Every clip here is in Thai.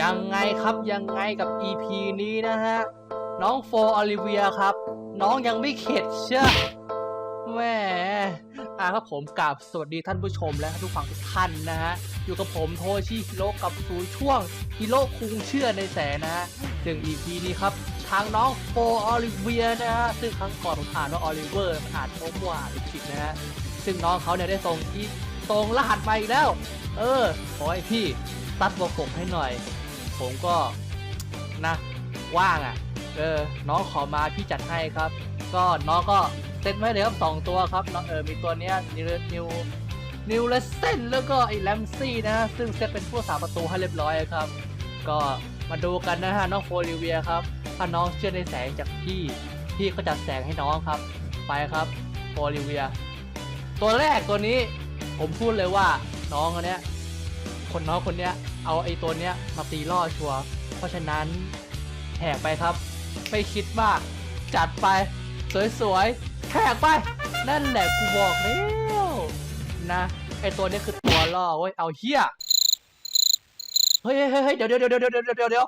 ยังไงครับยังไงกับ EP นี้นะฮะ น้องโฟออลิเวียครับ น้องยังไม่เข็ดเชื่อแหมอ่าครับผมกราบสวัสดีท่านผู้ชมและทุกฝั่งทุกท่านนะฮะ อยู่กับผมโทชิฮิโร่กับศูนย์ช่วงฮิโร่คุงเชื่อในแสนนะฮะซึ่ง EP นี้ครับทางน้องโฟออลิเวียนะฮะ ซึ่งครั้งก่อนผมอ่านว่าออลิเวอร์มันอ่านโอมว่าหรือผิดนะฮะ ซึ่งน้องเขาเนี่ยได้ส่งที่ส่งรหัสมาอีกแล้ว เออขอให้พี่ ตัดบวกผมให้หน่อย ผมก็นะว่างอะ เออ น้องขอมาพี่จัดให้ครับ ก็น้องก็เซตไว้เลยครับสองตัวครับเออมีตัวเนี้ยนิวนิวนิวเลสเซนแล้วก็ไอ้แลมซี่นะ ซึ่งเซตเป็นผู้สาประตูให้เรียบร้อยครับ ก็มาดูกันนะฮะน้องโฟลิเวียครับ ถ้าน้องเชื่อในแสงจากพี่ พี่ก็จัดแสงให้น้องครับ ไปครับโฟลิเวีย ตัวแรกตัวนี้ ผมพูดเลยว่าน้องคนเนี้ย คนน้องคนเนี้ยเอาไอ้ตัวเนี้ยมาตีล่อชัวร์เพราะฉะนั้นแหกไปครับ ไม่คิดมาก จัดไป สวยๆแหกไป นั่นแหละกูบอกแล้วนะไอ้ตัวเนี้ยคือตัวล่อเว้ยเอาเฮียเฮ้ยเฮ้ยเฮ้ยเดี๋ยวเดี๋ยวเดี๋ยวเดี๋ยวเดี๋ยวเดี๋ยวเดี๋ยว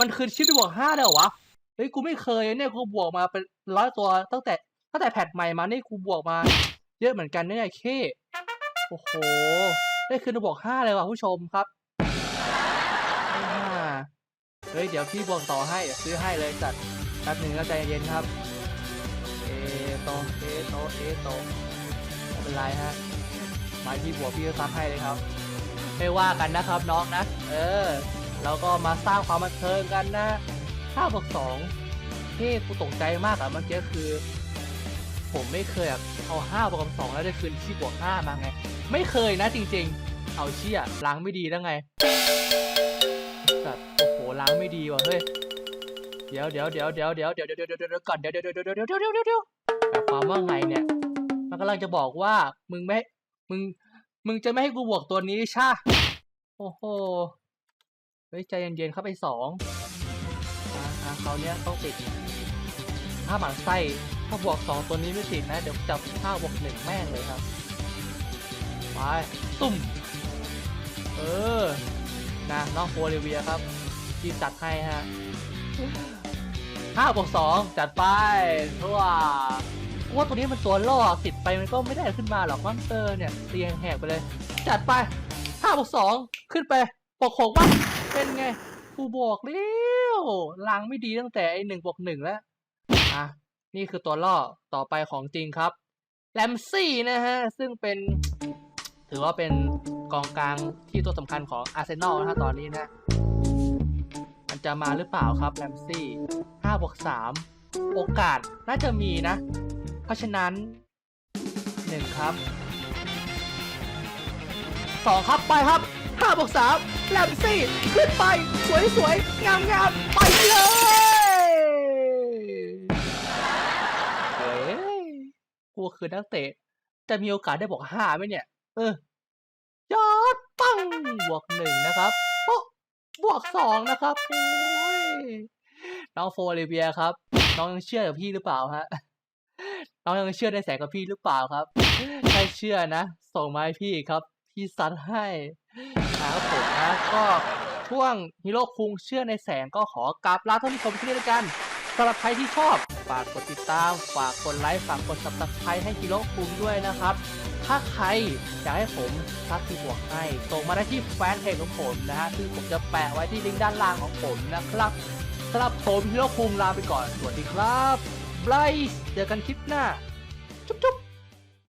มันคือชิปบวกห้าเลยเหรอวะเฮ้ยกูไม่เคยเนี่ยกูบวกมาเป็นร้อยตัวตั้งแต่ตั้งแต่แพทใหม่มานี่กูบวกมา เยอะเหมือนกันเนี่ยเคโอ้โห ได้คืนบวกห้าเลยว่ะผู้ชมครับห้าเฮ้ย เดี๋ยวพี่บวกต่อให้เดี๋ยวซื้อให้เลยจัดแป๊บหนึ่งก็ใจเย็นครับ เอโตเอโตเอโตไม่เป็นไรฮะมาพี่บวกพี่ก็ซัดให้เลยครับ ไม่ว่ากันนะครับน้องนะ เออ เราก็มาสร้างความบันเทิงกันนะห้าบวกสองเฮ้กูตกใจมากอะเมื่อกี้คือ ผมไม่เคยเอาห้าบวกกับสองแล้วได้คืนที่บวกห้ามาไง ไม่เคยนะจริง ๆ เอาเชี่ยล้างไม่ดีแล้วไงแบบโอ้โหล้างไม่ดีว่ะเฮ้ยเดี๋ยวเดี๋ยวเดี๋ยวเดี๋ยวเดี๋ยวเดี๋ยวเดี๋ยวเดี๋ยวเดี๋ยวก่อนเดี๋ยวเดี๋ยวเดี๋ยวเดี๋ยวเดี๋ยวเดี๋ยวเดี๋ยวหมายความว่าไงเนี่ย มันกำลังจะบอกว่ามึงไม่มึงมึงจะไม่ให้กูบวกตัวนี้ใช่โอ้โหเฮ้ยใจเย็นๆเข้าไปสองอ่าเขาเนี้ยต้องติดถ้าหมันไส้ ถ้าบวกสองตัวนี้ไม่ติดนะ เดี๋ยวจับห้าบวกหนึ่งแม่งเลยครับ ไป ตุ่ม เออ นะน้องโฟลิเวียครับ ที่จัดให้ฮะห้าบวกสองจัดไปเพราะว่าเพราะว่าตัวนี้มันตัวล่อติดไปมันก็ไม่ได้ขึ้นมาหรอกมังเตออเนี่ยเตียงแหกไปเลย จัดไปห้าบวกสองขึ้นไปบวกหกบ้างเป็นไงกูบอกแล้วลังไม่ดีตั้งแต่ไอหนึ่งบวกหนึ่งแล้วอะ นี่คือตัวล่อต่อไปของจริงครับแลมซี่นะฮะ ซึ่งเป็นถือว่าเป็นกองกลางที่ตัวสำคัญของอาร์เซนอลนะฮะตอนนี้นะ มันจะมาหรือเปล่าครับแลมซี่5บวก3โอกาสน่าจะมีนะ เพราะฉะนั้น 1 ครับ 2 ครับไปครับ5บวก3แลมซี่ ขึ้นไป สวยสวยงามงามๆ ไปเลย กูคือนักเตะ จะมีโอกาสได้บอกห้าไหมเนี่ย เออยอดปังบวกหนึ่งนะครับโอ๊บวกสองนะครับโอ้ยน้องโฟลิเวียครับ น้องยังเชื่อกับพี่หรือเปล่าฮะน้องยังเชื่อในแสงกับพี่หรือเปล่าครับถ้าเชื่อนะส่งมาให้พี่ครับ พี่ซัดให้นะครับผมนะก็ช่วงฮีโร่คุงเชื่อในแสงก็ขอกราบลาท่านผู้ชมที่นี่ด้วยกันสำหรับใครที่ชอบ ฝากกดติดตาม ฝากกดไลค์ฝากกด subscribe ให้ฮีโร่คุงด้วยนะครับ ถ้าใครอยากให้ผมทักที่บวกให้ส่งมาได้ที่แฟนเพจของผมนะฮะซึ่งผมจะแปะไว้ที่ลิงก์ด้านล่างของผมนะครับสำหรับผมฮีโร่คุงลาไปก่อนสวัสดีครับไบรท์เจอกันคลิปหน้าชุบจุ๊บ